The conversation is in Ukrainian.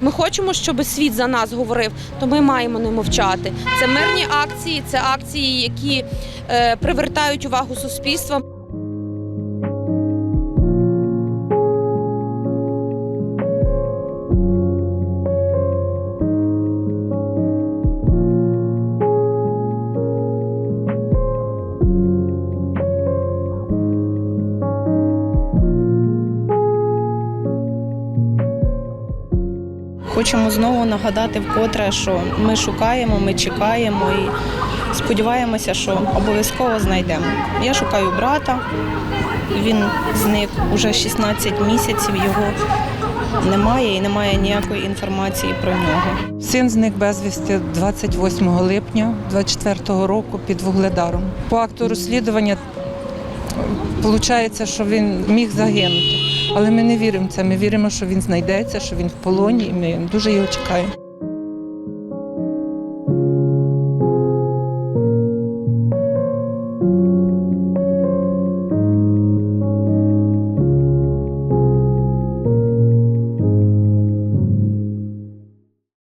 Ми хочемо, щоб світ за нас говорив, то ми маємо не мовчати. Це мирні акції, це акції, які е, привертають увагу суспільства. Хочемо знову нагадати вкотре, що ми шукаємо, ми чекаємо і сподіваємося, що обов'язково знайдемо. Я шукаю брата, він зник уже 16 місяців, його немає і немає ніякої інформації про нього. Син зник безвісти 28 липня 24 року під Вугледаром. По акту розслідування виходить, що він міг загинути. Але ми не віримо в це. Ми віримо, що він знайдеться, що він в полоні, і ми дуже його чекаємо.